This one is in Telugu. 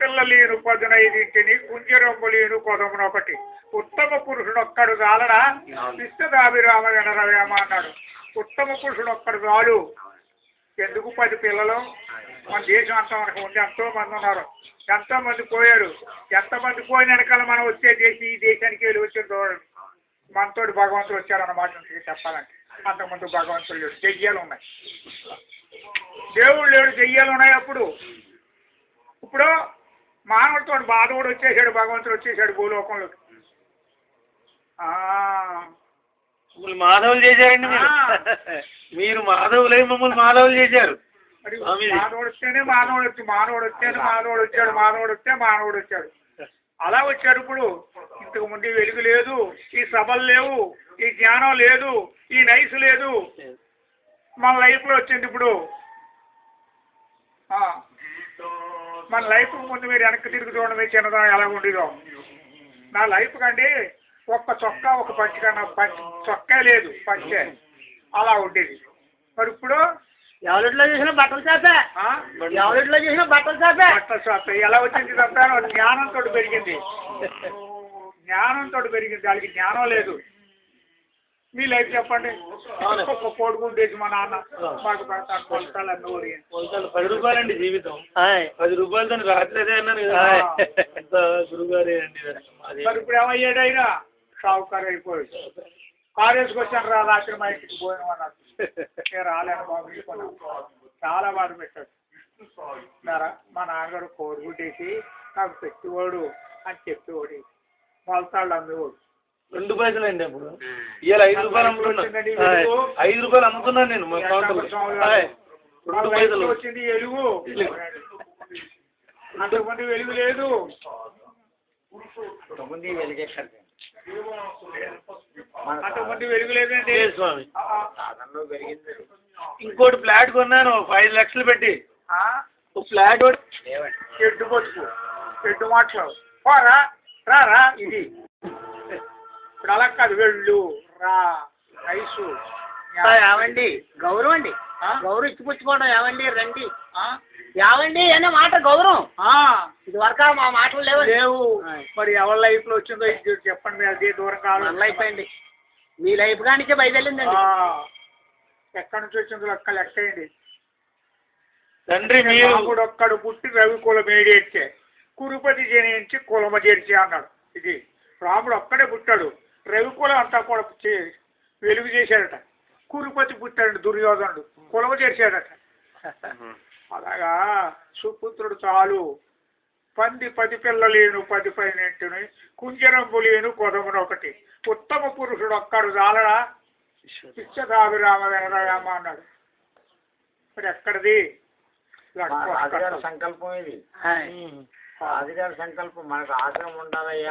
పిల్లలేను పదునైదింటిని కుంజరొమ్ములేను కొదమునొకటి ఉత్తమ పురుషుడు ఒక్కడు చాలడా విశ్వదాభిరామ వినరవేమ అన్నాడు. ఉత్తమ పురుషుడు ఒక్కడు చాలు. ఎందుకు పది పిల్లలు? మన దేశం అంతా మనకు ఉంది ఎంతో మంది ఉన్నారు. ఎంతో మంది పోయారు. ఎంతమంది పోయిన వెనకాల మనం వచ్చే దేశం ఈ దేశానికి వెళ్ళి వచ్చిన చూడండి మనతోటి భగవంతుడు వచ్చారన్నమాట చెప్పాలంటే. అంతకుముందు భగవంతుడు లేడు. దెయ్యాలు ఉన్నాయి. దేవుడు లేడు దెయ్యాలు ఉన్నాయి అప్పుడు. ఇప్పుడు మానవుడితో బాధవుడు వచ్చేసాడు భగవంతుడు వచ్చేసాడు భూలోకంలోకి. మమ్మల్ని మాధవులు చేశారండి మీరు. మీరు మాధవులై మమ్మల్ని మాధవులు చేశారు. మానవుడు వస్తేనే మానవుడు వచ్చి మానవుడు వస్తేనే మానవుడు వచ్చాడు మానవుడు వస్తే మానవుడు వచ్చాడు. అలా వచ్చాడు ఇప్పుడు. ఇంతకు ముందు వెలుగు లేదు ఈ సభలు లేవు ఈ జ్ఞానం లేదు ఈ నైస్ లేదు. మన లైఫ్లో వచ్చింది ఇప్పుడు. మన లైఫ్ ముందు మీరు వెనక్కి తిరిగి చూడండి మీ చిన్నదనం ఎలా ఉండేదో. నా లైఫ్ కండి ఒక్క చొక్కా ఒక పంచి కన్నా పంచి చొక్కా లేదు పంచే. అలా ఉండేది. మరి ఇప్పుడు ఎవరిట్లో చేసిన బట్టలు చేపే ఆ? ఎవరిట్లో చేసిన బట్టలు చేపే బట్టల షాప్. ఎలా వచ్చింది ఇదంతా జ్ఞానంతో పెరిగింది. జ్ఞానంతో పెరిగింది. దానికి జ్ఞానం లేదు. మీ లైఫ్ చెప్పండి. ఒక్క కోడుకుంటేసి మా నాన్న మాకు కొలతాలు అన్నీ కొలతలు పది రూపాయలండి జీవితం. పది రూపాయలతో రాత్రి అదే అన్నారు కదా గురుగారే అండి మరి. ఇప్పుడు ఏమయ్యాడు అయినా షావుకారు అయిపోయాడు. కారు వేసుకొచ్చాను రా రాత్రి మా ఇంటికి పోయిన అన్నారు నేను రాలేను బాబు. చాలా బాధ పెట్టాడు. మా నాన్నగారు కోడిగుడ్డేసి నాకు పెట్టేవాడు అని చెప్పేవాడు. మొలతాళ్ళు అమ్మేవాడు. రెండు పైసలు అండి అప్పుడు. ఇవాళ ఐదు రూపాయలు అమ్ముతున్నా. ఐదు రూపాయలు అమ్ముతున్నాను నేను మా కౌంటర్లో. రెండు పైసలు. వచ్చింది వెలుగు అంతకుముందు వెలుగు లేదు. అంతకుముందు వెలుగు లేదండి. లేదు స్వామి. ఇంకోటి ఫ్లాట్ కొన్నాను ఐదు లక్షలు పెట్టి. ఒక ఫ్లాట్ ఒకటి ఎడ్డు బతుకు ఎడ్డు మాటలు పోరా రా రా ఇది. ఇప్పుడు అలా కాదు వెళ్ళు రా రైసు ఏమండి గౌరవం అండి? గౌరవం ఇచ్చిపుచ్చుకోవడం ఏమండి రండి. ఆ? ఏమండి అనే మాట గౌరవం. ఆ, ఇది వరకు మా మాటలు లేవు. ఆయ్. మరి ఎవరి లైఫ్లో వచ్చిందో ఇది చెప్పండి మీరు అదే దూరం కాదు మన లైఫ్ అండి. మీ లైఫ్ కానికే బయలుదేరిందండి. ఆ, ఎక్కడి నుంచి వచ్చిందో లెక్క లెక్కేయండి తండ్రి మీరు రాముడు ఒక్కడు పుట్టి రవి కులం ఏడేర్చే కురుపతి జనించి కులమ చేర్చి అన్నాడు. ఇది రాముడు ఒక్కడే పుట్టాడు. రవి కులం అంతా కూడా వెలుగు చేశాడట. కురుపతి పుట్టాడు దుర్యోధనుడు. కులమ చేర్చాడట. అలాగా సుపుత్రుడు చాలు. పంది పది పిల్లలేను పది పైనెట్టుని. కుంజరంబు లేను కొదమును ఒకటి. ఉత్తమ పురుషుడు ఒక్కడు చాలడా? పిచ్చదాభిరామ వినరామ అన్నాడు. మరి ఎక్కడిది? సంకల్పం ఇది. రాజుగారి సంకల్పం మనకు ఆశ్రమం ఉండాలయ్యా.